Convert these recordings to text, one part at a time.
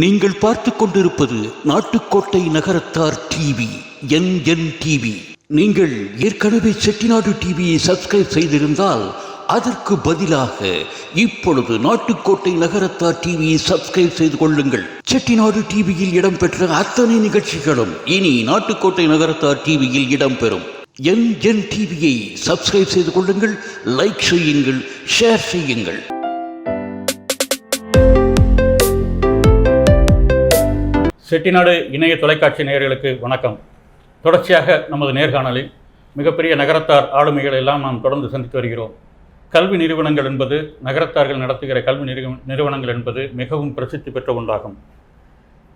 நீங்கள் பார்த்து கொண்டிருப்பது Nattukottai Nagarathar TV N N TV நீங்கள் ஏற்கனவே செட்டிநாடு டிவியை சப்ஸ்கிரைப் செய்திருந்தால் அதற்கு பதிலாக இப்பொழுது நாட்டுக்கோட்டை நகரத்தார் டிவியை சப்ஸ்கிரைப் செய்து கொள்ளுங்கள். செட்டிநாடு டிவியில் இடம்பெற்ற அத்தனை நிகழ்ச்சிகளும் இனி நாட்டுக்கோட்டை நகரத்தார் டிவியில் இடம்பெறும். என் என் டிவியை சப்ஸ்கிரைப் செய்து கொள்ளுங்கள் லைக் செய்யுங்கள் ஷேர் செய்யுங்கள். செட்டிநாடு இணைய தொலைக்காட்சி நேயர்களுக்கு வணக்கம். தொடர்ச்சியாக நமது நேர்காணலில் மிகப்பெரிய நகரத்தார் ஆளுமைகளை எல்லாம் நாம் தொடர்ந்து சந்தித்து வருகிறோம். கல்வி நிறுவனங்கள் என்பது நகரத்தார்கள் நடத்துகிற கல்வி நிறுவனங்கள் என்பது மிகவும் பிரசித்தி பெற்ற ஒன்றாகும்.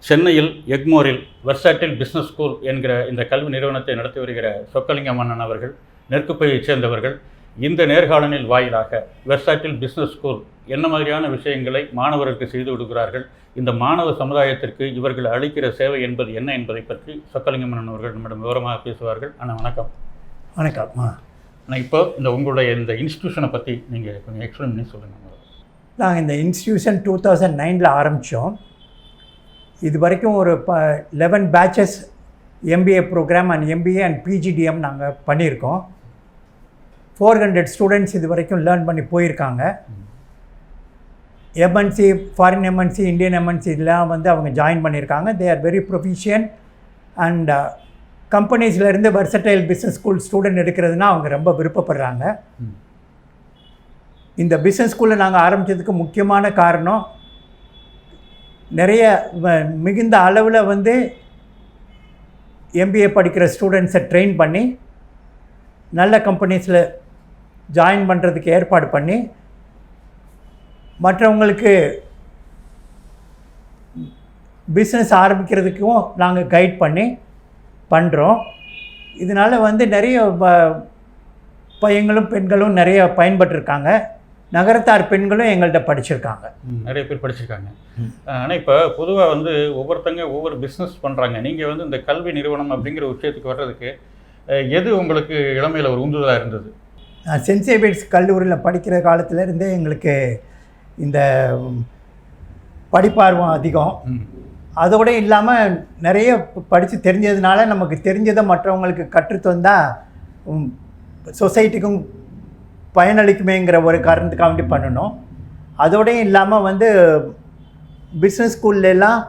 சென்னையில் எக்மோரில் வெர்சாட்டில் பிஸ்னஸ் ஸ்கூல் என்கிற இந்த கல்வி நிறுவனத்தை நடத்தி வருகிற சொக்கலிங்க மன்னன் அவர்கள் நெற்குப்பையைச் சேர்ந்தவர்கள் இந்த நேர்காணலில் வாயிலாக வெர்சாட்டில் பிஸ்னஸ் ஸ்கூல் என்ன மாதிரியான விஷயங்களை மாணவர்களுக்கு செய்து கொடுக்கிறார்கள் இந்த மாணவ சமுதாயத்திற்கு இவர்கள் அளிக்கிற சேவை என்பது என்ன என்பதை பற்றி சொக்கலிங்க மன்னன் அவர்கள் நம்மிடம் விவரமாக பேசுவார்கள். அண்ணா வணக்கம். வணக்கம்மா ஆனால் இப்போ இந்த உங்களுடைய இந்த இன்ஸ்டியூஷனை பற்றி நீங்கள் கொஞ்சம் எக்ஸ்பிளைன் பண்ணி சொல்லுங்கள் நாங்கள் இந்த இன்ஸ்டியூஷன் டூ தௌசண்ட் நைனில் ஆரம்பித்தோம் இது வரைக்கும் ஒரு ப eleven batches MBA program and MBA and PGDM நாங்கள் பண்ணியிருக்கோம். ஃபோர் ஹண்ட்ரட் ஸ்டூடெண்ட்ஸ் இது வரைக்கும் லேர்ன் பண்ணி போயிருக்காங்க. MNC foreign MNC Indian MNC இதெல்லாம் வந்து அவங்க ஜாயின் பண்ணியிருக்காங்க. They are very proficient and கம்பெனிஸ்லேருந்து versatile business school student எடுக்கிறதுனா அவங்க ரொம்ப விருப்பப்படுறாங்க. இந்த பிஸ்னஸ் ஸ்கூலில் நாங்கள் ஆரம்பித்ததுக்கு முக்கியமான காரணம் நிறைய மிகுந்த அளவில் வந்து எம்பிஏ படிக்கிற ஸ்டூடெண்ட்ஸை ட்ரெயின் பண்ணி நல்ல கம்பெனிஸில் ஜாயின் பண்ணுறதுக்கு ஏற்பாடு பண்ணி மற்றவங்களுக்கு பிஸ்னஸ் ஆரம்பிக்கிறதுக்கும் நாங்கள் கைட் பண்ணி பண்ணுறோம் இதனால் வந்து நிறைய ப- பையங்களும் பெண்களும் நிறைய பயன்பட்டிருக்காங்க நகரத்தார் பெண்களும் எங்கள்கிட்ட படிச்சிருக்காங்க. நிறைய பேர் படிச்சிருக்காங்க. ஆனால் இப்போ பொதுவாக வந்து ஒவ்வொருத்தங்க ஒவ்வொரு பிஸ்னஸ் பண்ணுறாங்க நீங்கள் வந்து இந்த கல்வி நிறுவனம் அப்படிங்கிற விஷயத்துக்கு வர்றதுக்கு எது உங்களுக்கு இளமையில் ஒரு உந்துதலாக இருந்தது? சேவியர்ஸ் கல்லூரியில் படிக்கிற காலத்துல இருந்தே எங்களுக்கு இந்த படிப்பார்வம் அதிகம். அதோடு இல்லாமல் நிறைய படித்து தெரிஞ்சதுனால நமக்கு தெரிஞ்சதை மற்றவங்களுக்கு கற்றுத்தந்தால் சொசைட்டிக்கும் பயனளிக்குமேங்கிற ஒரு காரணத்துக்காக வேண்டி பண்ணணும். அதோடயும் இல்லாமல் வந்து பிஸ்னஸ் ஸ்கூல்லலாம்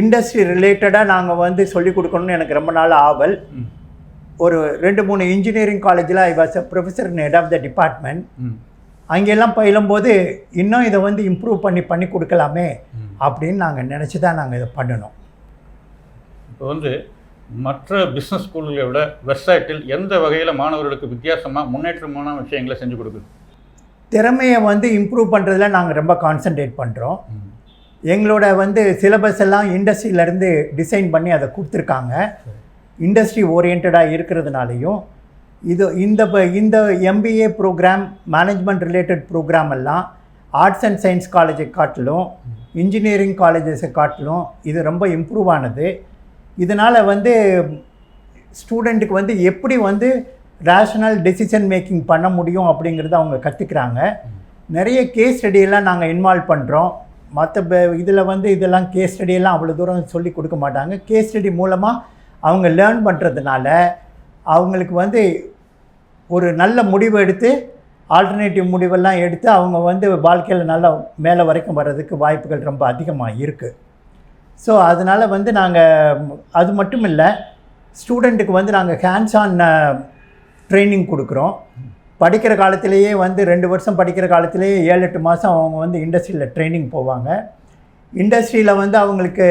இண்டஸ்ட்ரி ரிலேட்டடாக நாங்கள் வந்து சொல்லிக் கொடுக்கணும்னு எனக்கு ரொம்ப நாள் ஆவல். ஒரு ரெண்டு மூணு இன்ஜினியரிங் காலேஜில் I was a professor in head of the department அங்கெல்லாம் பயிலும்போது இன்னும் இதை வந்து இம்ப்ரூவ் பண்ணி பண்ணி கொடுக்கலாமே. அப்படின்னு நாங்கள் நினச்சி தான் நாங்கள் இதை பண்ணணும். இப்போ வந்து மற்ற பிஸ்னஸ் ஸ்கூல்களை விட வெப்சைட்டில் எந்த வகையில் மாணவர்களுக்கு வித்தியாசமாக முன்னேற்றமான விஷயங்களை செஞ்சு கொடுக்குது? திறமையை வந்து இம்ப்ரூவ் பண்ணுறதுல நாங்கள் ரொம்ப கான்சென்ட்ரேட் பண்ணுறோம் எங்களோட வந்து சிலபஸ் எல்லாம் இண்டஸ்ட்ரியிலேருந்து டிசைன் பண்ணி அதை கொடுத்துருக்காங்க. இண்டஸ்ட்ரி ஓரியன்டாக இருக்கிறதுனாலையும் இது இந்த ப- இந்த MBA program management related program எல்லாம் ஆர்ட்ஸ் அண்ட் சயின்ஸ் காலேஜை காட்டிலும் இன்ஜினியரிங் காலேஜஸை காட்டிலும் இது ரொம்ப இம்ப்ரூவ் ஆனது. இதனால் வந்து ஸ்டூடெண்ட்டுக்கு வந்து எப்படி வந்து ரேஷனல் டெசிஷன் மேக்கிங் பண்ண முடியும் அப்படிங்கிறத அவங்க கற்றுக்குறாங்க நிறைய கேஸ் ஸ்டடியெல்லாம் நாங்கள் இன்வால்வ் பண்ணுறோம் மற்ற இதில் வந்து இதெல்லாம் கேஸ் ஸ்டடியெல்லாம் அவ்வளோ தூரம் சொல்லி கொடுக்க மாட்டாங்க. கேஸ் ஸ்டடி மூலமாக அவங்க லேர்ன் பண்ணுறதுனால அவங்களுக்கு வந்து ஒரு நல்ல முடிவு எடுத்து ஆல்டர்னேட்டிவ் முடிவெல்லாம் எடுத்து அவங்க வந்து வாழ்க்கையில் நல்லா மேலே வரைக்கும் வர்றதுக்கு வாய்ப்புகள் ரொம்ப அதிகமாக இருக்குது ஸோ அதனால் வந்து நாங்கள் அது மட்டும் இல்லை ஸ்டூடெண்ட்டுக்கு வந்து நாங்கள் ஹேண்ட்ஸ் ஆன் ட்ரைனிங் கொடுக்குறோம். படிக்கிற காலத்திலேயே வந்து ரெண்டு வருஷம் படிக்கிற காலத்திலேயே ஏழு எட்டு மாதம் அவங்க வந்து இண்டஸ்ட்ரியில் ட்ரைனிங் போவாங்க. இண்டஸ்ட்ரியில் வந்து அவங்களுக்கு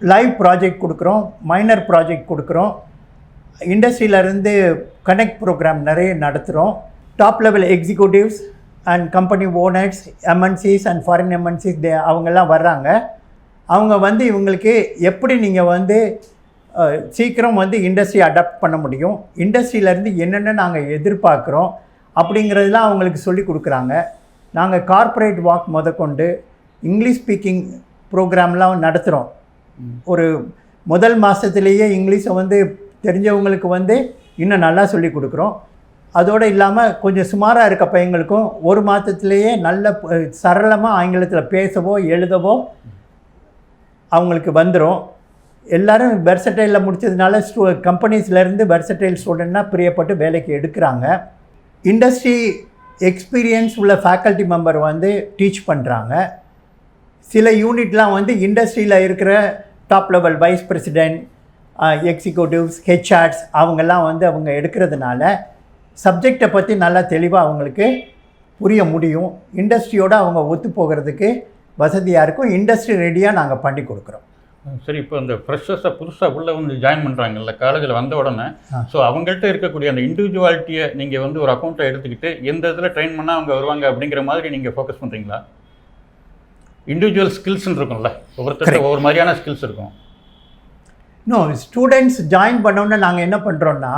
லைவ் ப்ராஜெக்ட் கொடுக்குறோம் மைனர் ப்ராஜெக்ட் கொடுக்குறோம். இண்டஸ்ட்ரியிலேருந்து கனெக்ட் ப்ரோக்ராம் நிறைய நடத்துகிறோம் top level executives and company owners MNCs and foreign MNCs they அவங்கெல்லாம் வர்றாங்க. அவங்க வந்து இவங்களுக்கு எப்படி நீங்கள் வந்து சீக்கிரம் வந்து இண்டஸ்ட்ரி அடாப்ட் பண்ண முடியும்? இண்டஸ்ட்ரியிலேருந்து என்னென்ன நாங்கள் எதிர்பார்க்குறோம்? அப்படிங்கிறதெல்லாம் அவங்களுக்கு சொல்லி கொடுக்குறாங்க. நாங்கள் கார்ப்பரேட் வாக் முதற்கொண்டு இங்கிலீஷ் ஸ்பீக்கிங் ப்ரோக்ராம்லாம் நடத்துகிறோம் ஒரு முதல் மாதத்துலேயே இங்கிலீஷை வந்து தெரிஞ்சவங்களுக்கு வந்து இன்னும் நல்லா சொல்லி கொடுக்குறோம். அதோடு இல்லாமல் கொஞ்சம் சுமாராக இருக்க பையங்களுக்கும் ஒரு மாதத்துலேயே நல்ல சரளமாக ஆங்கிலத்தில் பேசவோ எழுதவோ அவங்களுக்கு வந்துடும் எல்லோரும் வெர்சடைலில் முடித்ததுனால ஸ்டூ கம்பெனிஸ்லேருந்து வெர்சடைல் ஸ்டூடெண்ட்னா பிரியப்பட்டு வேலைக்கு எடுக்கிறாங்க. இண்டஸ்ட்ரி எக்ஸ்பீரியன்ஸ் உள்ள ஃபேக்கல்ட்டி மெம்பர் வந்து டீச் பண்ணுறாங்க சில யூனிட்லாம் வந்து இண்டஸ்ட்ரியில் இருக்கிற top level vice president executives HRs அவங்கெல்லாம் வந்து அவங்க எடுக்கிறதுனால சப்ஜெக்டை பற்றி நல்லா தெளிவாக அவங்களுக்கு புரிய முடியும். இண்டஸ்ட்ரியோட அவங்க ஒத்து போகிறதுக்கு வசதியாக இருக்கும். இண்டஸ்ட்ரி ரெடியாக நாங்கள் பண்ணி கொடுக்குறோம். சரி இப்போ இந்த ஃப்ரெஷர்ஸை புதுசாக உள்ளே வந்து ஜாயின் பண்ணுறாங்கல்ல காலேஜில் வந்த உடனே. ஸோ அவங்கள்ட்ட இருக்கக்கூடிய அந்த இண்டிவிஜுவாலிட்டியை நீங்கள் வந்து ஒரு அக்கௌண்ட்டை எடுத்துக்கிட்டு எந்த இதில் ட்ரெயின் பண்ணால் அவங்க வருவாங்க அப்படிங்கிற மாதிரி நீங்கள் ஃபோக்கஸ் பண்ணுறீங்களா இண்டிவிஜுவல் ஸ்கில்ஸ்ன்னு இருக்கும்ல. ஒவ்வொருத்தருக்கு ஒவ்வொரு மாதிரியான ஸ்கில்ஸ் இருக்கும். இன்னும் ஸ்டூடெண்ட்ஸ் ஜாயின் பண்ணோன்னே நாங்கள் என்ன பண்ணுறோன்னா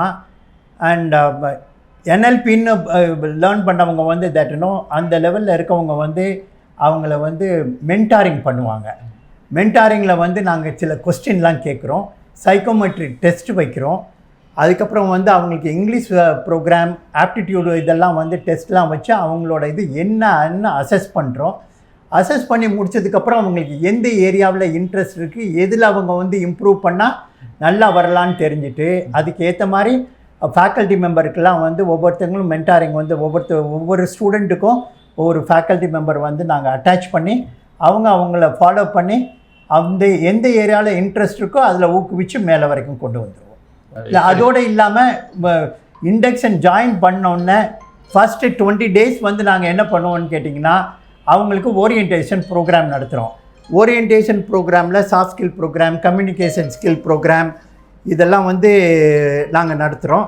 அண்ட் என்எல்பின்னு லேர்ன் பண்ணவங்க வந்து தட் இன்னும் அந்த லெவலில் இருக்கவங்க வந்து அவங்கள வந்து மென்டாரிங் பண்ணுவாங்க. மென்டாரிங்கில் வந்து நாங்கள் சில கொஸ்டின்லாம் கேட்குறோம் சைக்கோமெட்ரிக் டெஸ்ட் வைக்கிறோம். அதுக்கப்புறம் வந்து அவங்களுக்கு இங்கிலீஷ் ப்ரோக்ராம் ஆப்டிடியூடு இதெல்லாம் வந்து டெஸ்ட்லாம் வச்சு அவங்களோட இது என்னன்னு அசஸ் பண்ணுறோம் அசஸ் பண்ணி முடிச்சதுக்கப்புறம் அவங்களுக்கு எந்த ஏரியாவில் இன்ட்ரெஸ்ட் இருக்குது எதில் அவங்க வந்து இம்ப்ரூவ் பண்ணால் நல்லா வரலான்னு தெரிஞ்சுட்டு அதுக்கு ஏற்ற மாதிரி ஃபேக்கல்ட்டி மெம்பருக்கெல்லாம் வந்து ஒவ்வொருத்தங்களும் மென்டாரிங் வந்து ஒவ்வொருத்த ஒவ்வொரு ஸ்டூடெண்ட்டுக்கும் ஒவ்வொரு ஃபேக்கல்ட்டி மெம்பர் வந்து நாங்கள் அட்டாச் பண்ணி அவங்க அவங்கள ஃபாலோ பண்ணி அந்த எந்த ஏரியாவில் இன்ட்ரெஸ்ட் இருக்கோ அதில் ஊக்குவிச்சு மேலே வரைக்கும் கொண்டு வந்துடுவோம் இல்லை அதோடு இல்லாமல் இண்டக்ஷன் ஜாயின் பண்ணோன்னே ஃபஸ்ட்டு டுவெண்ட்டி டேஸ் வந்து நாங்கள் என்ன பண்ணுவோம்னு கேட்டிங்கன்னா அவங்களுக்கு ஓரியன்டேஷன் ப்ரோக்ராம் நடத்துகிறோம் ஓரியன்டேஷன் ப்ரோக்ராமில் soft skill program communication skill program இதெல்லாம் வந்து நாங்கள் நடத்துகிறோம்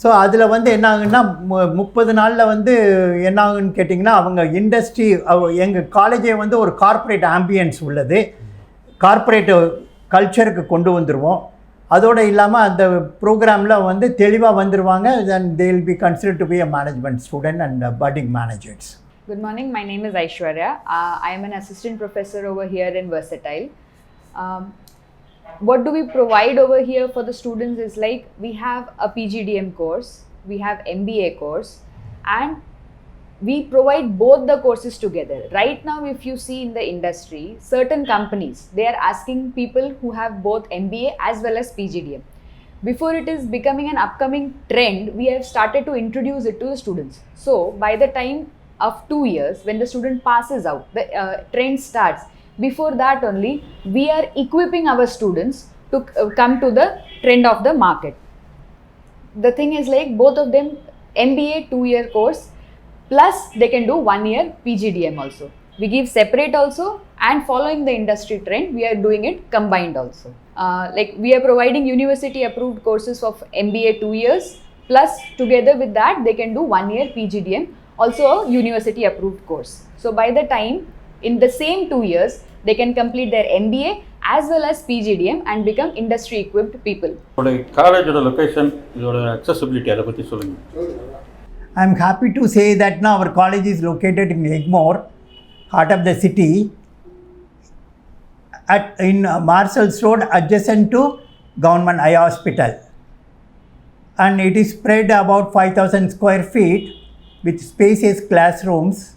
ஸோ அதில் வந்து என்ன ஆகுன்னா மு- முப்பது நாளில் வந்து என்ன ஆகுன்னு கேட்டிங்கன்னா அவங்க இண்டஸ்ட்ரி எங்கள் காலேஜே வந்து ஒரு கார்ப்பரேட் ஆம்பியன்ஸ் உள்ளது. கார்ப்பரேட் கல்ச்சருக்கு கொண்டு வந்துடுவோம் அதோடு இல்லாமல் அந்த ப்ரோக்ராமில் வந்து தெளிவாக வந்துடுவாங்க then they will be consider to be a management student and budding managers Good morning. My name is Aishwarya. Uh, I am an assistant professor over here in Versatile. Um, what do we provide over here for the students is like we have a PGDM course, we have MBA course, and we provide both the courses together. Right now, if you see in the industry, certain companies they are asking people who have both MBA as well as PGDM. Before it is becoming an upcoming trend, we have started to introduce it to the students. So, by the time of two years, when the student passes out, the uh, trend starts. Before that, only we are equipping our students to uh, come to the trend of the market. The thing is like both of them MBA two year course plus they can do one year PGDM also. We give separate also and following the industry trend, we are doing it combined also. Uh, like we are providing university approved courses of MBA two years plus together with that they can do one year PGDM also a university approved course. So by the time in the same two years they can complete their MBA as well as PGDM and become industry equipped people. இதோட காலேஜோட location இதோட accessibility அதை பற்றி சொல்லுங்கள் I'm happy to say that now our college is located in Egmore, heart of the city, at in uh, Marshall's Road, adjacent to Government Eye Hospital, and it is spread about 5,000 square feet with spacious classrooms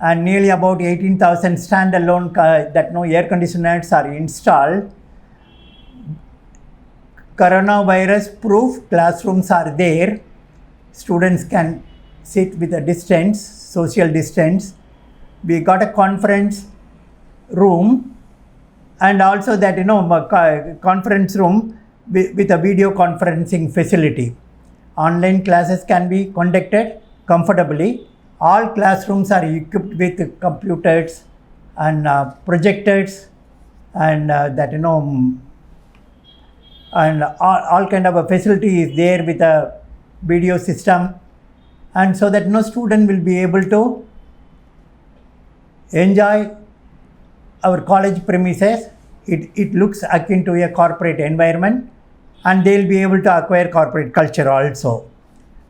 and nearly about 18,000 standalone ca- that no air conditioners are installed. Coronavirus proof classrooms are there students can sit with a distance, social distance. We got a conference room and also that you know conference room with a video conferencing facility. Online classes can be conducted comfortably. All classrooms are equipped with computers and uh, projectors and uh, that you know and all, all kind of a facility is there with a video system. And so that no student will be able to enjoy our college premises. It, it looks akin to a corporate environment and they'll be able to acquire corporate culture also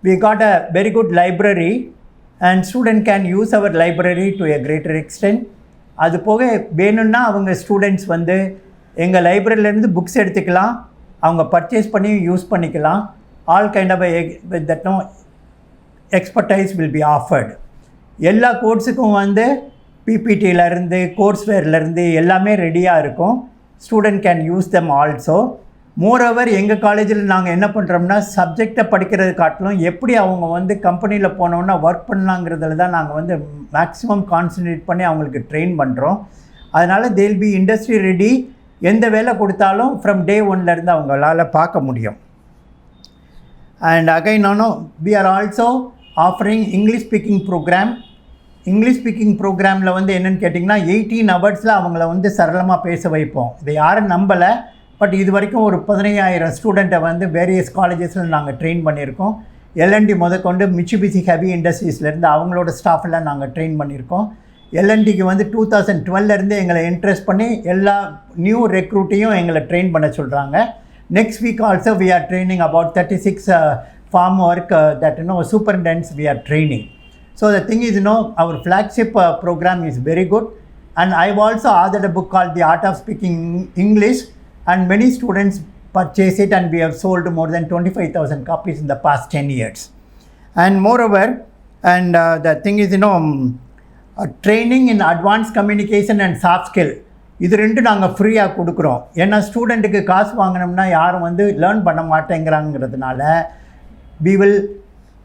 we got a very good library and student can use our library to a greater extent. அது போக வேணும்னா அவங்க students வந்து எங்கள் லைப்ரரியிலேருந்து books எடுத்துக்கலாம். அவங்க purchase பண்ணி use பண்ணிக்கலாம். All kind of that know expertise will be offered எல்லா கோர்ஸுக்கும் வந்து பிபிடியிலேருந்து கோர்ஸ்வேர்லேருந்து எல்லாமே ரெடியாக இருக்கும். Student can use them also moreover எங்கள் காலேஜில் நாங்கள் என்ன பண்ணுறோம்னா சப்ஜெக்டை படிக்கிறது காட்டிலும் எப்படி அவங்க வந்து கம்பெனியில் போனோன்னா ஒர்க் பண்ணலாங்கிறதுல தான் நாங்கள் வந்து மேக்ஸிமம் கான்சன்ட்ரேட் பண்ணி அவங்களுக்கு ட்ரெயின் பண்ணுறோம் அதனால் தேல் பி இண்டஸ்ட்ரி ரெடி எந்த வேலை கொடுத்தாலும் ஃப்ரம் டே ஒன்லேருந்து அவங்களால பார்க்க முடியும். And again no no are also offering English speaking program English speaking ப்ரோக்ராமில் வந்து என்னென்னு கேட்டிங்கன்னா எயிட்டீன் ஹவர்ஸில் அவங்கள வந்து சரளமாக பேச வைப்போம். இதை யாரும் நம்பலை. பட் இது வரைக்கும் ஒரு பதினையாயிரம் ஸ்டூடெண்ட்டை வந்து வேரியஸ் காலேஜஸில் நாங்கள் ட்ரெயின் பண்ணியிருக்கோம். எல்என்டி முதற்கொண்டு மிச்சிபிசி ஹெவி இண்டஸ்ட்ரீஸ்லேருந்து அவங்களோட ஸ்டாஃப் எல்லாம் நாங்கள் ட்ரெயின் பண்ணியிருக்கோம். எல்என்டிக்கு வந்து டூ தௌசண்ட் டுவெல்லேருந்து எங்களை இன்ட்ரெஸ்ட் பண்ணி எல்லா நியூ ரெக்ரூட்டையும் எங்களை ட்ரெயின் பண்ண சொல்கிறாங்க next week also we are training about thirty six form work that know you we are training so the thing is know our flagship program is very good and I also author and book also the art of speaking English art of speaking english and many students purchase it and we have sold more than 25000 copies in the past 10 years and moreover and uh, the thing is you know um, uh, training in advanced communication and soft skill இது ரெண்டு நாங்கள் ஃப்ரீயாக கொடுக்குறோம் ஏன்னா ஸ்டூடெண்ட்டுக்கு காசு வாங்கினோம்னா யாரும் வந்து லேர்ன் பண்ண மாட்டேங்கிறாங்கிறதுனால we will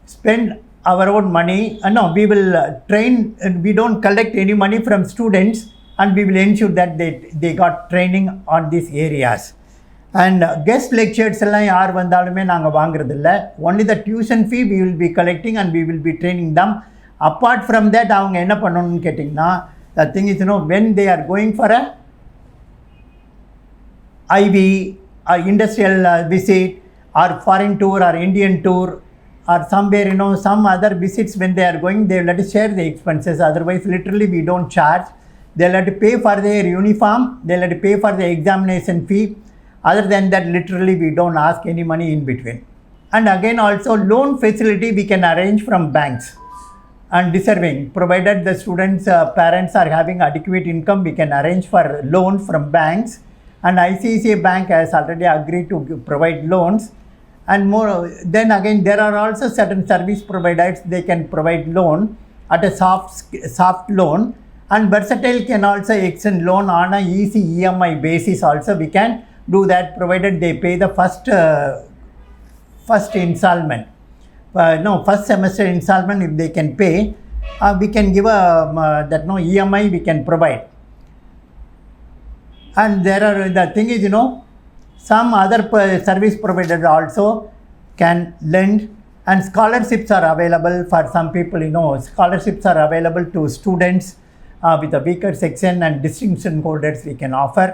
spend our own money uh, no we will uh, train and we don't collect any money from students and we will ensure that they, they got training on these areas. And guest lectures எல்லாம் யார் வந்தாலுமே நாங்கள் வாங்குறதில்ல only the tuition fee we will be collecting and we will be training them apart from that அவங்க என்ன பண்ணணும்னு கேட்டிங்கன்னா the thing is know when they are going for a IV or industrial visit or foreign tour or Indian tour or somewhere you know some other visits when they are going they let share the expenses otherwise literally we don't charge They'll have to pay for their uniform, they'll have to pay for the examination fee. Other than that, literally, we don't ask any money in between. And again, also, loan facility we can arrange from banks. And deserving provided the students uh, parents are having adequate income we can arrange for loan from banks. And icca bank has already agreed to provide loans. And more then again there are also certain service providers they can provide loan at a soft soft loan and versatile can also extend loan on a easy emi basis also. We can do that provided they pay the first uh, first installment. Uh, no, first semester installment if they can pay, uh, we can give a um, uh, that no EMI we can provide. And there are the thing is you know some other service providers also can lend. And scholarships are available for some people you know. Scholarships are available to students with a weaker section and distinction holders we can offer.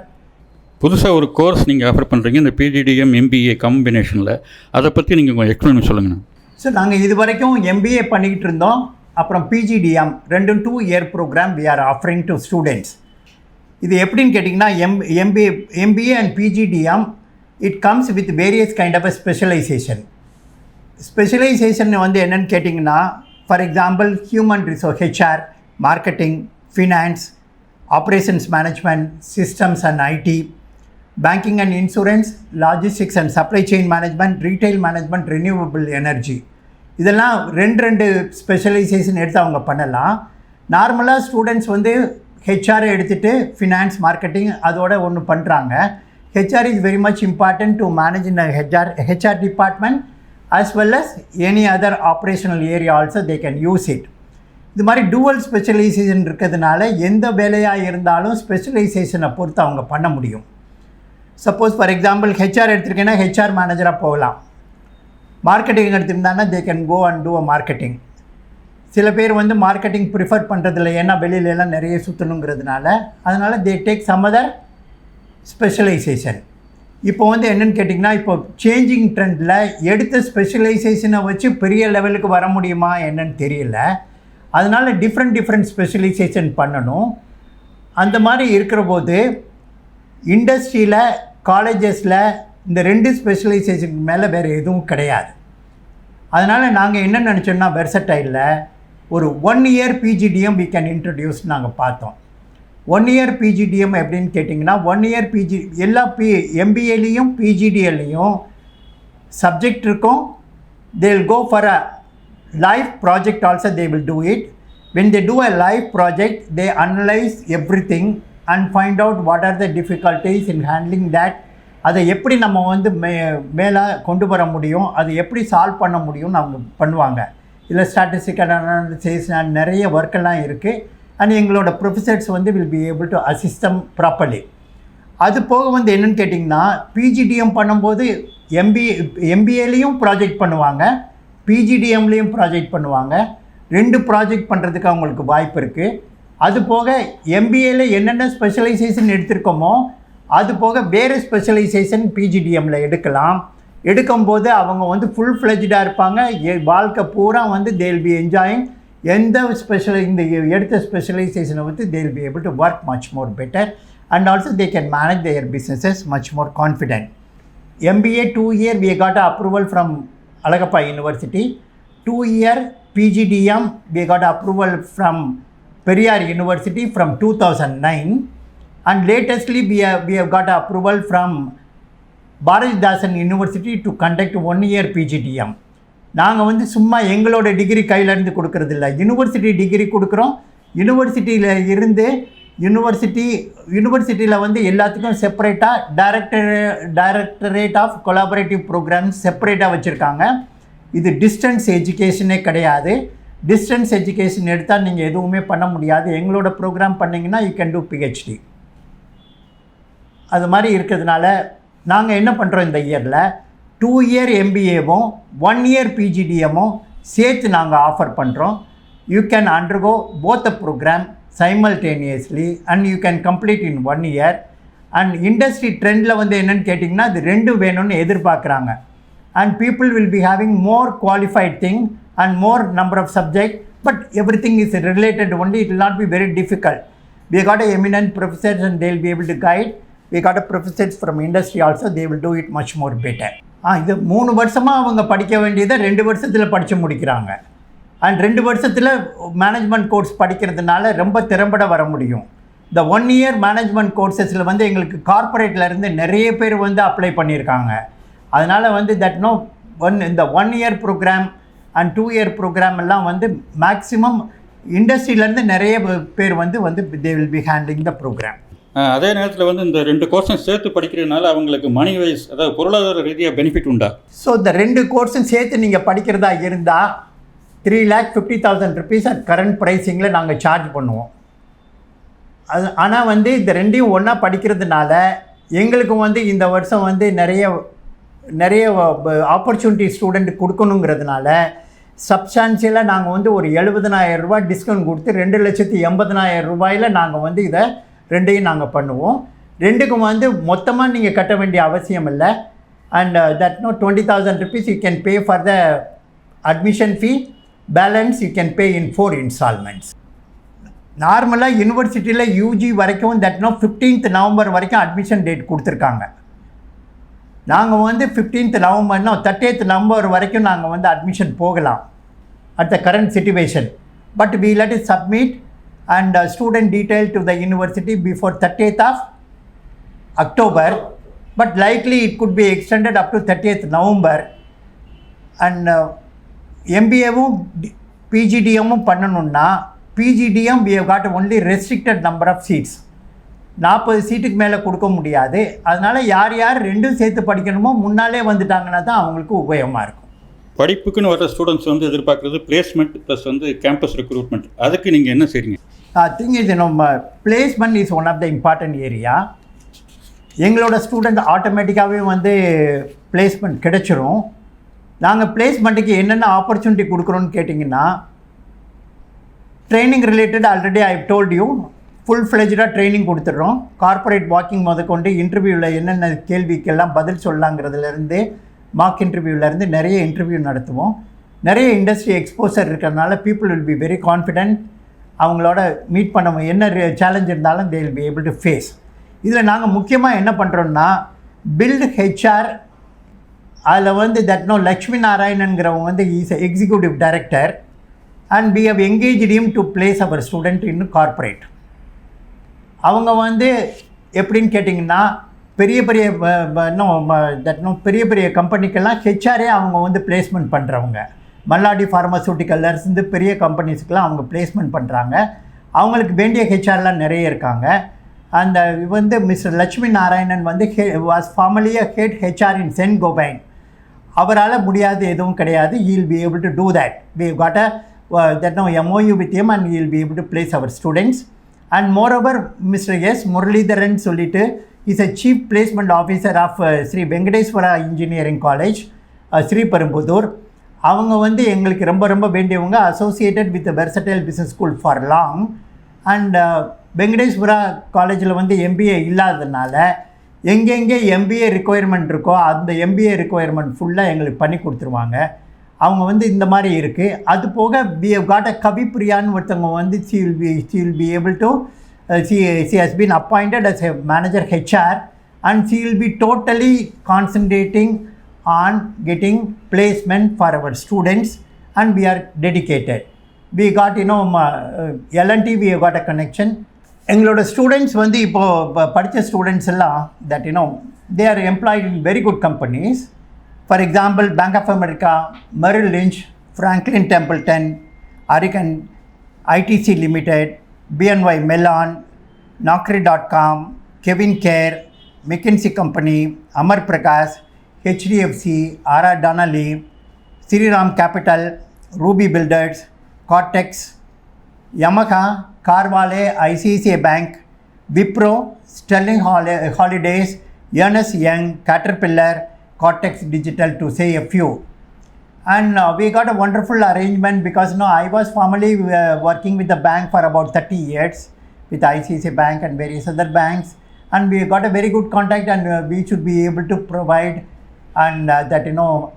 புதுசாக ஒரு course நீங்கள் offer பண்ணுறீங்க இந்த PGDM MBA காம்பினேஷனில் அதை பற்றி நீங்கள் கொஞ்சம் எக்ஸ்பிளைன் பண்ணி சொல்லுங்கண்ணா. ஸோ நாங்கள் இது வரைக்கும் எம்பிஏ பண்ணிக்கிட்டு இருந்தோம். அப்புறம் பிஜிடிஎம் ரெண்டும் two year program we are offering to students இது எப்படின்னு கேட்டிங்கன்னா M MBA MBA and PGDM it comes with various kind of specialization specialization வந்து என்னன்னு கேட்டிங்கன்னா for example human resource HR marketing finance operations management systems and IT banking and insurance logistics and supply chain management retail management renewable energy இதெல்லாம் ரெண்டு ரெண்டு specialisation எடுத்து அவங்க பண்ணலாம். நார்மலாக ஸ்டூடெண்ட்ஸ் வந்து ஹெச்ஆர் எடுத்துகிட்டு ஃபினான்ஸ் மார்க்கெட்டிங் அதோட ஒன்று பண்ணுறாங்க HR is very much important to manage in HR HR department as well as any other operational area also they can use it. இது மாதிரி டூவல் ஸ்பெஷலைசேஷன் இருக்கிறதுனால எந்த வேலையாக இருந்தாலும் ஸ்பெஷலைசேஷனை பொறுத்து அவங்க பண்ண முடியும். சப்போஸ் ஃபார் எக்ஸாம்பிள் ஹெச்ஆர் எடுத்திருக்கேன்னா ஹெச்ஆர் மேனேஜராக போகலாம். Marketing எடுத்திருந்தாங்கன்னா they can go and do a marketing சில பேர் வந்து மார்க்கெட்டிங் ப்ரிஃபர் பண்ணுறதில்ல ஏன்னா வெளியில எல்லாம் நிறைய சுற்றணுங்கிறதுனால அதனால் they take some other specialization இப்போ வந்து என்னென்னு கேட்டிங்கன்னா இப்போ சேஞ்சிங் ட்ரெண்டில் எடுத்த ஸ்பெஷலைசேஷனை வச்சு பெரிய லெவலுக்கு வர முடியுமா என்னன்னு தெரியல. அதனால் டிஃப்ரெண்ட் டிஃப்ரெண்ட் ஸ்பெஷலைசேஷன் பண்ணணும். அந்த மாதிரி இருக்கிற போது இண்டஸ்ட்ரியில் காலேஜஸில் இந்த ரெண்டு ஸ்பெஷலைசேஷனுக்கு மேலே வேறு எதுவும் கிடையாது. அதனால் நாங்கள் என்ன நினச்சோன்னா வெர்சட்டைலில் ஒரு one year PGDM we can introduce நாங்கள் பார்த்தோம். ஒன் இயர் பிஜிடிஎம் எப்படின்னு கேட்டிங்கன்னா ஒன் இயர் பிஜி எல்லா பி எம்பிஏலையும் பிஜிடிஎல்லையும் சப்ஜெக்ட் இருக்கும். They'll go for a live project also they will do it. When they do a live project they analyze everything and find out what are the difficulties in handling that. அதை எப்படி நம்ம வந்து மே மேலே கொண்டு வர முடியும் அதை எப்படி சால்வ் பண்ண முடியும்னு அவங்க பண்ணுவாங்க. இதில் ஸ்டாட்டிஸ்டிக்கல் அனாலிசிஸ் நிறைய ஒர்க்கெல்லாம் இருக்குது அண்ட் எங்களோட ப்ரொஃபஸர்ஸ் வந்து will be able to assist them properly அது போக வந்து என்னென்னு கேட்டிங்கன்னா பிஜிடிஎம் பண்ணும்போது எம்பிஏ எம்பிஏலேயும் ப்ராஜெக்ட் பண்ணுவாங்க. பிஜிடிஎம்லேயும் ப்ராஜெக்ட் பண்ணுவாங்க. ரெண்டு ப்ராஜெக்ட் பண்ணுறதுக்கு அவங்களுக்கு வாய்ப்பு இருக்குது அது போக எம்பிஏல என்னென்ன ஸ்பெஷலைசேஷன் எடுத்திருக்கோமோ அது போக வேறு ஸ்பெஷலைசேஷன் பிஜிடிஎம்மில் எடுக்கலாம். எடுக்கும்போது அவங்க வந்து ஃபுல் ஃப்ளெஜ்டாக இருப்பாங்க வாழ்க்கை பூரா வந்து தேல் பி என்ஜாயிங் எந்த ஸ்பெஷல் இந்த எடுத்த ஸ்பெஷலைசேஷனை வந்து they'll be able to work much more better and also they can manage their businesses much more confident MBA two year we got approval from Alagappa University. Two year PGDM we got approval from Periyar University from 2009 and latestly we have, we have got approval from Bharathidasan university to conduct one year PGDM நாங்கள் வந்து சும்மா எங்களோட degree கையிலேருந்து கொடுக்கறதில்ல university degree கொடுக்குறோம் யூனிவர்சிட்டியில் இருந்து university யூனிவர்சிட்டியில் வந்து எல்லாத்துக்கும் செப்பரேட்டாக director directorate of collaborative programs செப்பரேட்டாக வச்சுருக்காங்க. இது டிஸ்டன்ஸ் எஜுகேஷனே கிடையாது. டிஸ்டன்ஸ் எஜுகேஷன் எடுத்தால் நீங்கள் எதுவுமே பண்ண முடியாது. எங்களோட ப்ரோக்ராம் பண்ணிங்கன்னா யூ கேன் டூ பிஹெச்டி அது மாதிரி இருக்கிறதுனால நாங்கள் என்ன பண்ணுறோம் இந்த இயரில் டூ இயர் எம்பிஏவும் ஒன் இயர் பிஜிடிஎம்மும் சேர்த்து நாங்கள் ஆஃபர் பண்ணுறோம் you can undergo both a program simultaneously and you can complete in one year and industry ட்ரெண்டில் வந்து என்னென்னு கேட்டிங்கன்னா இது ரெண்டும் வேணும்னு எதிர்பார்க்குறாங்க. And people will be having more qualified thing and more number of subject but everything is related only it will not be very difficult we got a eminent professors and they'll be able to guide. We got a professors from industry also they will do it much more better. ஆ இது மூணு வருஷமாக அவங்க படிக்க வேண்டியதை ரெண்டு வருஷத்தில் படித்து முடிக்கிறாங்க. அண்ட் ரெண்டு வருஷத்தில் மேனேஜ்மெண்ட் கோர்ஸ் படிக்கிறதுனால ரொம்ப திறம்பட வர முடியும். இந்த ஒன் இயர் மேனேஜ்மெண்ட் கோர்சஸில் வந்து எங்களுக்கு இருந்து நிறைய பேர் வந்து அப்ளை பண்ணியிருக்காங்க. அதனால் வந்து தட் நோ ஒன் இந்த one year program and two year program எல்லாம் வந்து மேக்ஸிமம் இண்டஸ்ட்ரியிலேருந்து நிறைய பேர் வந்து வந்து they will be handling the program அதே நேரத்தில் வந்து இந்த ரெண்டு கோர்ஸும் சேர்த்து படிக்கிறதுனால அவங்களுக்கு மணி வைஸ் அதாவது பொருளாதார ரீதியாக பெனிஃபிட் உண்டா? ஸோ இந்த ரெண்டு கோர்ஸும் சேர்த்து நீங்கள் படிக்கிறதா இருந்தால் three lakh fifty thousand rupees at current ப்ரைஸிங்கில் நாங்கள் சார்ஜ் பண்ணுவோம். அது ஆனால் வந்து இந்த ரெண்டையும் ஒன்றா படிக்கிறதுனால எங்களுக்கும் வந்து இந்த வருஷம் வந்து நிறைய நிறைய ஆப்பர்ச்சுனிட்டி ஸ்டூடெண்ட் கொடுக்கணுங்கிறதுனால சப்ஸ்டான்சியலாக நாங்கள் வந்து ஒரு 70000 ரூபாய் டிஸ்கவுண்ட் கொடுத்து ரெண்டு லட்சத்தி எண்பதனாயிரம் ரூபாயில் நாங்கள் வந்து இதை ரெண்டையும் நாங்கள் பண்ணுவோம். ரெண்டுக்கும் வந்து மொத்தமாக நீங்கள் கட்ட வேண்டிய அவசியம் இல்லை. And that know twenty thousand rupees you can pay for the admission fee balance you can pay in four installments நார்மலாக யூனிவர்சிட்டியில் யூஜி வரைக்கும் தட்னா ஃபிஃப்டீன்த் நவம்பர் வரைக்கும் அட்மிஷன் டேட் கொடுத்துருக்காங்க. நாங்கள் வந்து ஃபிஃப்டீன்த் நவம்பர்னா தேர்ட்டீத் நவம்பர் வரைக்கும் நாங்கள் வந்து அட்மிஷன் போகலாம். At the current situation but we let is submit and student detail to the university before thirtieth of October but likely it could be extended up to thirtieth November and எம்பிஏவும் பிஜிடிஎம்மும் பண்ணணுன்னா PGDM we have got only restricted number of seats நாற்பது சீட்டுக்கு மேலே கொடுக்க முடியாது. அதனால் யார் யார் ரெண்டும் சேர்த்து படிக்கணுமோ முன்னாலே வந்துட்டாங்கன்னா தான் அவங்களுக்கு உபயோகமாக இருக்கும். படிப்புக்குன்னு வர ஸ்டூடெண்ட்ஸ் வந்து எதிர்பார்க்குறது பிளேஸ்மெண்ட் ப்ளஸ் வந்து கேம்பஸ் ரெக்ரூட்மெண்ட் அதுக்கு நீங்கள் என்ன செய்றீங்க? திங் இது நம்ம placement is one of the important area எங்களோட ஸ்டூடெண்ட் ஆட்டோமேட்டிக்காகவே வந்து பிளேஸ்மெண்ட் கிடைச்சிரும். நாங்கள் பிளேஸ்மெண்ட்டுக்கு என்னென்ன ஆப்பர்ச்சுனிட்டி கொடுக்குறோன்னு கேட்டிங்கன்னா training related already I told you full ஃப்ளெஜாக training கொடுத்துட்றோம். கார்ப்பரேட் வாக்கிங் முதற்கொண்டு இன்டர்வியூவில் என்னென்ன கேள்விக்கெல்லாம் பதில் சொல்லலாங்கிறதுலேருந்து மார்க் இன்டர்வியூவிலேருந்து நிறைய இன்டர்வியூ நடத்துவோம். நிறைய இண்டஸ்ட்ரி எக்ஸ்போசர் இருக்கிறதுனால people will be very confident அவங்களோட மீட் பண்ண என்ன சேலஞ்ச் இருந்தாலும் they will be able to face இதில் நாங்கள் முக்கியமாக என்ன பண்ணுறோன்னா பில்ட் ஹெச்ஆர் அதில் வந்து தட் நோ லக்ஷ்மி நாராயணன்கிறவங்க வந்து is executive director and we have engaged to place our student in corporate அவங்க வந்து எப்படின்னு கேட்டிங்கன்னா பெரிய பெரிய இன்னும் தட் நோ பெரிய பெரிய கம்பெனிக்கெல்லாம் ஹெச்ஆரே அவங்க வந்து பிளேஸ்மெண்ட் பண்ணுறவங்க மல்லாடி ஃபார்மசூட்டிக்கல்லேருந்து பெரிய கம்பெனிஸ்க்கெலாம் அவங்க பிளேஸ்மெண்ட் பண்ணுறாங்க அவங்களுக்கு வேண்டிய ஹெச்ஆர்லாம் நிறைய இருக்காங்க. அந்த வந்து மிஸ்டர் லட்சுமி நாராயணன் வந்து he was ஃபார்மலியாக head HR in Saint Gobain அவரால் முடியாது எதுவும் கிடையாது. He'll be able to do that we got a that know MoU with them and he'll be able to place our students and moreover mister S Muralidharan சொல்லிட்டு is a chief placement officer of Sri Venkateswara engineering college Sriperumbudur அவங்க வந்து எங்களுக்கு ரொம்ப ரொம்ப வேண்டியவங்க associated with versatile business school for long and Venkateswara காலேஜில் வந்து MBA இல்லாததுனால எங்கெங்கே எம்பிஏ ரிக்குயர்மெண்ட் இருக்கோ அந்த எம்பிஏ ரிக்குயர்மெண்ட் ஃபுல்லாக எங்களுக்கு பண்ணி கொடுத்துருவாங்க. அவங்க வந்து இந்த மாதிரி இருக்குது அது போக வி காட் அ கவிப்பிரியான்னு ஒருத்தவங்க வந்து she will be she will be able to she she has been appointed as a manager HR and she will be totally concentrating on getting placement for our students and we are dedicated we got you L and T we got a connection. எங்களோட students வந்து இப்போது படித்த students எல்லாம் that you know they are employed in very good companies for example bank of America Merrill Lynch Franklin Templeton அரிகன் ITC limited BNY Mellon Naukri dot com CavinKare McKinsey company Amar Prakash HDFC RR Donnelley Shriram capital Ruby builders Caltex Yamaha Carvale, ICICI Bank, Wipro, Sterling Hol- Holidays, Ernest Young, Caterpillar, Cortex Digital to say a few. And uh, we got a wonderful arrangement because you know, I was formerly uh, working with the bank for about 30 years with ICICI Bank and various other banks. And we got a very good contact and uh, we should be able to provide and that you know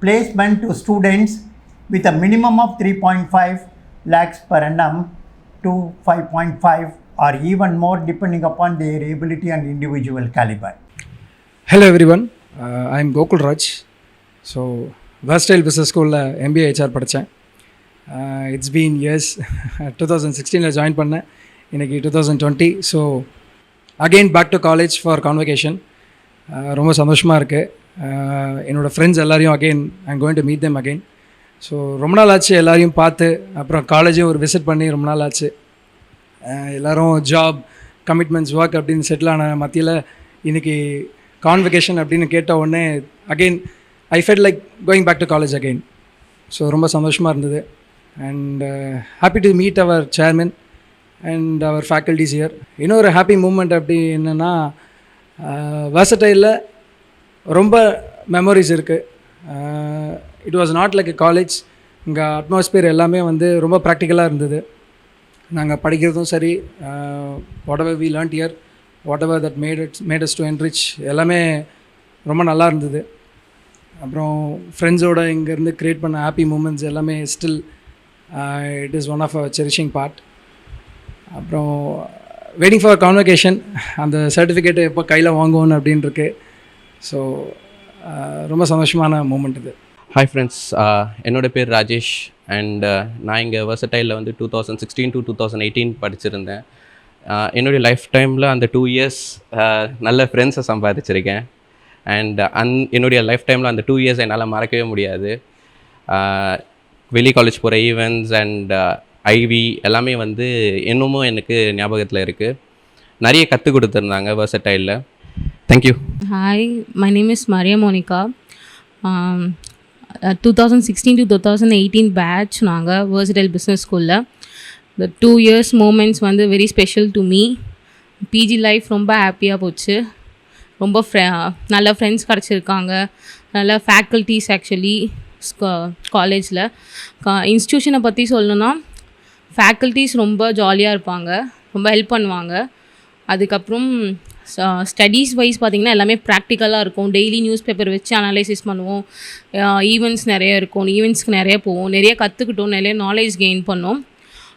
placement to students with a minimum of 3.5 lakhs per annum to 5.5 or even more depending upon their ability and individual caliber. Hello everyone I am Gokul Raj so Versatile business ஸ்கூலில் MBA HR படித்தேன் it's been years two thousand சிக்ஸ்டீனில் join பண்ணேன். இன்றைக்கி two thousand twenty so again back to college for convocation ரொம்ப சந்தோஷமாக இருக்குது என்னோடய friends எல்லோரையும் again I'm going to meet them again so ரொம்ப நாள் ஆச்சு எல்லாரையும் பார்த்து. அப்புறம் காலேஜையும் ஒரு விசிட் பண்ணி ரொம்ப நாள் ஆச்சு எல்லோரும் ஜாப் கமிட்மெண்ட்ஸ் ஒர்க் அப்படின்னு செட்டில் ஆன மத்தியில் இன்றைக்கி கான்வெகேஷன் அப்படின்னு கேட்ட உடனே again I felt like going back to college again so ரொம்ப சந்தோஷமாக இருந்தது. And happy to meet our chairman and our faculties here இன்னொரு ஹாப்பி மூமெண்ட் அப்படி என்னென்னா வர்சடைலில் ரொம்ப மெமரிஸ் இருக்குது it was not like a college இங்கே அட்மாஸ்பியர் எல்லாமே வந்து ரொம்ப ப்ராக்டிக்கலாக இருந்தது. நாங்கள் படிக்கிறதும் சரி whatever we learned here whatever ever that made it's made us to enrich எல்லாமே ரொம்ப நல்லா இருந்தது. அப்புறம் ஃப்ரெண்ட்ஸோட இங்கேருந்து க்ரியேட் பண்ண ஹாப்பி மூமெண்ட்ஸ் எல்லாமே still it is one of a cherishing part அப்புறம் வெயிட்டிங் ஃபார் கான்வெகேஷன் அந்த சர்டிஃபிகேட்டை எப்போ கையில் வாங்குவோன்னு அப்படின்ருக்கு ஸோ ரொம்ப சந்தோஷமான மூமெண்ட் இது. ஹாய் ஃப்ரெண்ட்ஸ் uh, என்னோட பேர் ராஜேஷ் அண்ட் uh, நான் இங்கே வெர்சடைலில் வந்து two thousand sixteen to two thousand eighteen படிச்சிருந்தேன். Uh, என்னுடைய லைஃப் டைமில் அந்த டூ இயர்ஸ் நல்ல ஃப்ரெண்ட்ஸை சம்பாதிச்சிருக்கேன். அண்ட் அந் என்னுடைய லைஃப் டைமில் அந்த டூ இயர்ஸ் என்னால் மறக்கவே முடியாது. வெளி காலேஜ் போகிற ஈவெண்ட்ஸ் அண்ட் ஐவி எல்லாமே வந்து இன்னமும் எனக்கு ஞாபகத்தில் இருக்குது நிறைய கற்றுக் கொடுத்துருந்தாங்க வெர்சடைலில் thank you hi my name is Maria Monica two thousand sixteen to two thousand eighteen batch நாங்கள் versatile பிஸ்னஸ் ஸ்கூலில் இந்த டூ இயர்ஸ் மூமெண்ட்ஸ் வந்து very special to me PG life ரொம்ப ஹாப்பியாக போச்சு. ரொம்ப ஃப்ரெ நல்ல ஃப்ரெண்ட்ஸ் கிடச்சிருக்காங்க. நல்ல ஃபேக்கல்ட்டிஸ் ஆக்சுவலி காலேஜில் இன்ஸ்டியூஷனை பற்றி சொல்லணுன்னா ஃபேக்கல்ட்டிஸ் ரொம்ப ஜாலியாக இருப்பாங்க. ரொம்ப ஹெல்ப் பண்ணுவாங்க. அதுக்கப்புறம் ஸ்டடீஸ் வைஸ் பார்த்திங்கன்னா எல்லாமே ப்ராக்டிக்கலாக இருக்கும். டெய்லி நியூஸ் பேப்பர் வச்சு அனலைசிஸ் பண்ணுவோம். Uh, ஈவெண்ட்ஸ் நிறைய இருக்கும். ஈவெண்ட்ஸ்க்கு நிறைய போவோம். நிறைய கற்றுக்கிட்டோம் நிறைய நாலேஜ் கெயின் பண்ணோம்.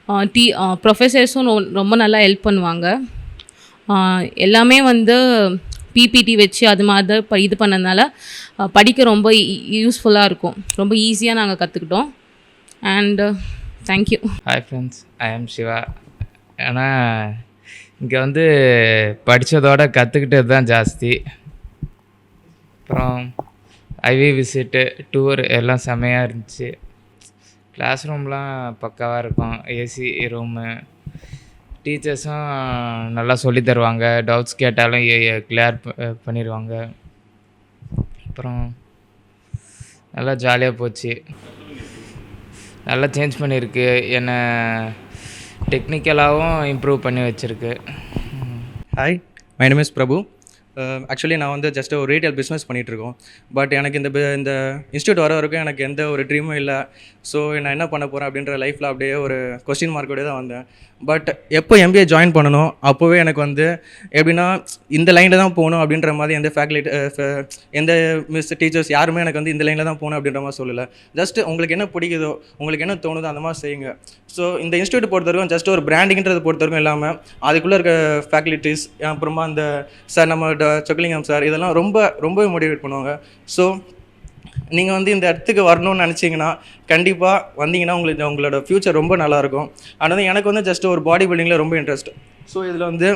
Uh, டி ப்ரொஃபஸர்ஸும் uh, ரொம்ப நல்லா ஹெல்ப் பண்ணுவாங்க. எல்லாமே வந்து பிபிடி வச்சு அது மாதிரி தான் ப- இது பண்ணதுனால படிக்க ரொம்ப யூஸ்ஃபுல்லாக இருக்கும். ரொம்ப ஈஸியாக நாங்கள் கற்றுக்கிட்டோம் and thank you hi friends I am Siva ஏன்னா இங்கே வந்து படித்ததோட கற்றுக்கிட்டது தான் ஜாஸ்தி. அப்புறம் ஐவி விசிட்டு டூர் எல்லாம் செமையாக இருந்துச்சு. கிளாஸ் ரூம்லாம் பக்காவாக இருக்கும். ஏசி ரூமு டீச்சர்ஸும் நல்லா சொல்லித் தருவாங்க. டவுட்ஸ் கேட்டாலும் கிளியர் பண்ணிடுவாங்க அப்புறம் நல்லா ஜாலியாக போச்சு. நல்லா சேஞ்ச் பண்ணியிருக்கு என்னை டெக்னிக்கலாகவும் இம்ப்ரூவ் பண்ணி வச்சுருக்கு. Hi my name is Prabhu actually நான் வந்து ஜஸ்ட் ஒரு ரீட்டைல் பிஸ்னஸ் பண்ணிகிட்ருக்கோம் பட் எனக்கு இந்த இந்த இன்ஸ்டியூட் வர வரைக்கும் எனக்கு எந்த ஒரு ட்ரீமும் இல்லை. ஸோ நான் என்ன பண்ண போகிறேன் அப்படின்ற லைஃப்பில் அப்படியே ஒரு கொஸ்டின் மார்க்கோடய தான் வந்தேன். பட் எப்போ எம்பிஏ ஜாயின் பண்ணணும் அப்போவே எனக்கு வந்து எப்படின்னா இந்த லைனில் தான் போகணும் அப்படின்ற மாதிரி எந்த ஃபேக்கல்ட்டி எந்த மிஸ் டீச்சர்ஸ் யாருமே எனக்கு வந்து இந்த லைனில் தான் போகணும் அப்படின்ற மாதிரி சொல்லலை. ஜஸ்ட் உங்களுக்கு என்ன பிடிக்குதோ உங்களுக்கு என்ன தோணுதோ அந்த மாதிரி செய்யுங்க. ஸோ இந்த இன்ஸ்டியூட் பொறுத்தவரைக்கும் ஜஸ்ட் ஒரு பிராண்டிங்கிறது பொறுத்தவரைக்கும் இல்லாமல் அதுக்குள்ளே இருக்க ஃபேக்கல்ட்டிஸ் அப்புறமா அந்த சார் நம்ம ட- சொக்கலிங்கம் சார் இதெல்லாம் ரொம்ப ரொம்பவே மோட்டிவேட் பண்ணுவாங்க. ஸோ நீங்கள் வந்து இந்த இடத்துக்கு வரணும்னு நினச்சிங்கன்னா கண்டிப்பாக வந்தீங்கன்னா உங்களுக்கு உங்களோட ஃப்யூச்சர் ரொம்ப நல்லாயிருக்கும். ஆனால் எனக்கு வந்து ஜஸ்ட் ஒரு பாடி பில்டிங்கில் ரொம்ப இன்ட்ரெஸ்ட் ஸோ இதில் வந்து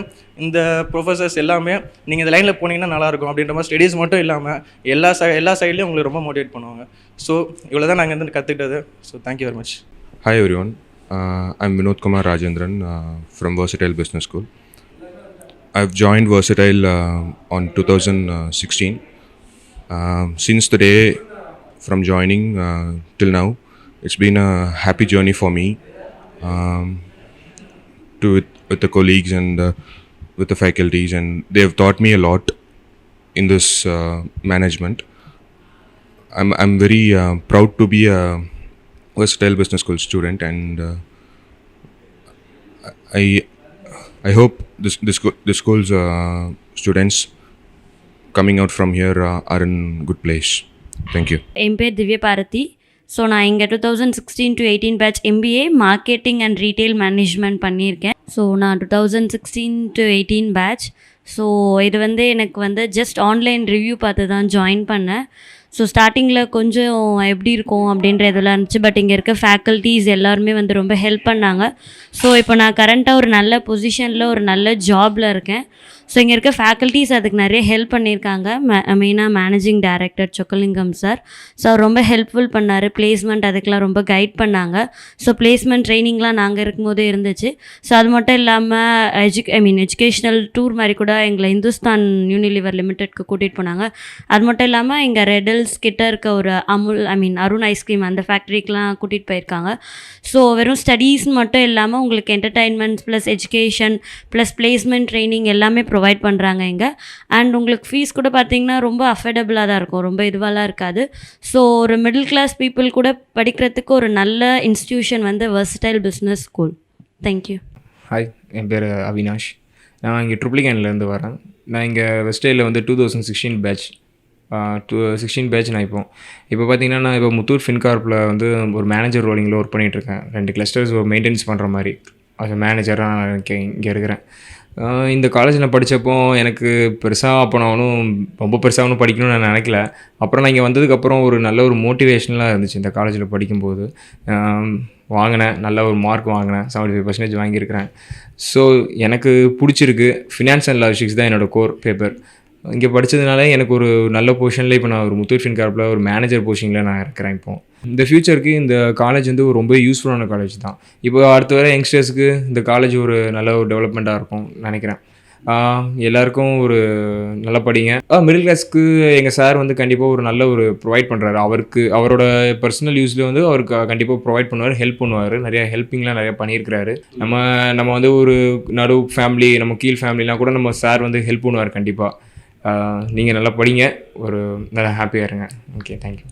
இந்த ப்ரொஃபஸர்ஸ் எல்லாமே நீங்கள் இந்த லைனில் போனீங்கன்னா நல்லாயிருக்கும் அப்படின்ற மாதிரி ஸ்டடீஸ் மட்டும் இல்லாமல் எல்லா சை எல்லா சைட்லேயும் உங்களுக்கு ரொம்ப மோட்டிவேட் பண்ணுவாங்க. ஸோ இவ்வளோ தான் நாங்கள் வந்து கற்றுக்கிட்டது so thank you very much hi everyone I'm Vinothkumar Rajendran from Versatile business school I School. I've joined Versatile uh, on 2016. Um, since the day from joining uh, till now, it's been a happy journey for me. Um, to with, with the colleagues and uh, with the faculties, and they have taught me a lot in this uh, management. I'm I'm very uh, proud to be a versatile business school student and uh, i i hope this this, this school's uh, students coming out from here are in good place thank you என் பேர் Divya Bharathi so நான் இங்கே two thousand sixteen to eighteen batch MBA marketing and retail management பண்ணியிருக்கேன். So நான் two thousand sixteen to eighteen batch so இது வந்து எனக்கு வந்து just online review பார்த்து தான் ஜாயின் பண்ணேன். ஸோ ஸ்டார்டிங்கில் கொஞ்சம் எப்படி இருக்கும் அப்படின்ற இதெல்லாம் இருந்துச்சு. பட் இங்கே இருக்க ஃபேக்கல்ட்டிஸ் எல்லாருமே வந்து ரொம்ப ஹெல்ப் பண்ணாங்க. ஸோ இப்போ நான் கரண்ட்டாக ஒரு நல்ல பொசிஷனில் ஒரு நல்ல ஜாபில் இருக்கேன். ஸோ இங்கே இருக்க ஃபேக்கல்ட்டிஸ் அதுக்கு நிறைய ஹெல்ப் பண்ணியிருக்காங்க. மெயினாக managing director Chockalingam sir so அவர் ரொம்ப ஹெல்ப்ஃபுல் பண்ணார். பிளேஸ்மெண்ட் அதுக்கெலாம் ரொம்ப கைட் பண்ணாங்க. ஸோ பிளேஸ்மெண்ட் ட்ரைனிங்லாம் நாங்கள் இருக்கும்போதே இருந்துச்சு. ஸோ அது மட்டும் இல்லாமல் எஜு ஐ மீன் எஜுகேஷ்னல் டூர் மாதிரி கூட எங்களை இந்துஸ்தான் யூனிலிவர் லிமிடெட்க்கு கூட்டிகிட்டு போனாங்க. அது மட்டும் இல்லாமல் இங்கே ரெடல்ஸ் கிட்ட இருக்க ஒரு Amul I mean Arun ice cream அந்த ஃபேக்ட்ரிக்கெலாம் கூட்டிகிட்டு போயிருக்காங்க. ஸோ வெறும் ஸ்டடீஸ் மட்டும் இல்லாமல் உங்களுக்கு entertainments plus education plus placement training எல்லாமே ப்ரொவைட் பண்ணுறாங்க இங்கே. அண்ட் உங்களுக்கு ஃபீஸ் கூட பார்த்தீங்கன்னா ரொம்ப அஃபோர்டபுளாக தான் இருக்கும். ரொம்ப இதுவாலாம் இருக்காது. ஸோ ஒரு மிடில் கிளாஸ் பீப்புள் கூட படிக்கிறதுக்கு ஒரு நல்ல இன்ஸ்டியூஷன் வந்து Versatile business school thank you hi என் பேர் அவினாஷ். நான் இங்கே ட்ரிப்ளிகேன்லேருந்து வரேன். நான் இங்கே வெஸ்டைலில் வந்து two thousand sixteen batch two sixteen batch நான் இப்போ. இப்போ பார்த்தீங்கன்னா நான் இப்போ முத்தூர் ஃபின்கார்ப்பில் வந்து ஒரு மேனேஜர் ரோலிங்கில் ஒர்க் பண்ணிகிட்ருக்கேன் ரெண்டு கிளஸ்டர்ஸ் மெயின்டெனன்ஸ் பண்ணுற மாதிரி. அது மேனேஜராக நான் இங்கே இங்கே இருக்கிறேன். இந்த காலேஜ் நான் படித்தப்போ எனக்கு பெருசாக அப்போ நான் ஒன்றும் ரொம்ப பெருசாக ஒன்றும் படிக்கணும்னு நான் நினைக்கல. அப்புறம் நான் இங்கே வந்ததுக்கப்புறம் ஒரு நல்ல ஒரு மோட்டிவேஷனலாக இருந்துச்சு இந்த காலேஜில் படிக்கும்போது. வாங்கினேன். நல்ல ஒரு மார்க் வாங்கினேன். செவன்ட்டி ஃபைவ் பர்சன்டேஜ் வாங்கியிருக்கிறேன். ஸோ எனக்கு பிடிச்சிருக்கு. ஃபினான்ஸ் அண்ட் லாஜிக்ஸ் தான் என்னோடய கோர் பேப்பர் இங்கே படித்ததுனால எனக்கு ஒரு நல்ல பொசிஷனில் இப்போ நான் ஒரு முத்தூர் ஃபின்கார்ப்பில் ஒரு மேனேஜர் பொசிஷனில் நான் இருக்கிறேன் இப்போ. இந்த ஃப்யூச்சருக்கு இந்த காலேஜ் வந்து ஒரு ரொம்ப யூஸ்ஃபுல்லான காலேஜ் தான். இப்போ அடுத்த வர யங்ஸ்டர்ஸ்க்கு இந்த காலேஜ் ஒரு நல்ல ஒரு டெவலப்மெண்ட்டாக இருக்கும் நினைக்கிறேன். எல்லாருக்கும் ஒரு நல்லா படிங்க. மிடில் கிளாஸ்க்கு எங்கள் சார் வந்து கண்டிப்பாக ஒரு நல்ல ஒரு ப்ரொவைட் பண்ணுறாரு அவருக்கு அவரோட பர்சனல் யூஸில் வந்து அவருக்கு கண்டிப்பாக ப்ரொவைட் பண்ணுவார் ஹெல்ப் பண்ணுவார். நிறையா ஹெல்ப்பிங்லாம் நிறையா பண்ணியிருக்கிறாரு. நம்ம நம்ம வந்து ஒரு நடு ஃபேமிலி நம்ம கீழ் ஃபேமிலிலாம் கூட நம்ம சார் வந்து ஹெல்ப் பண்ணுவார் கண்டிப்பாக நீங்கள் நல்லா படிங்க. ஒரு நல்லா ஹாப்பியாக இருங்க. Okay thank you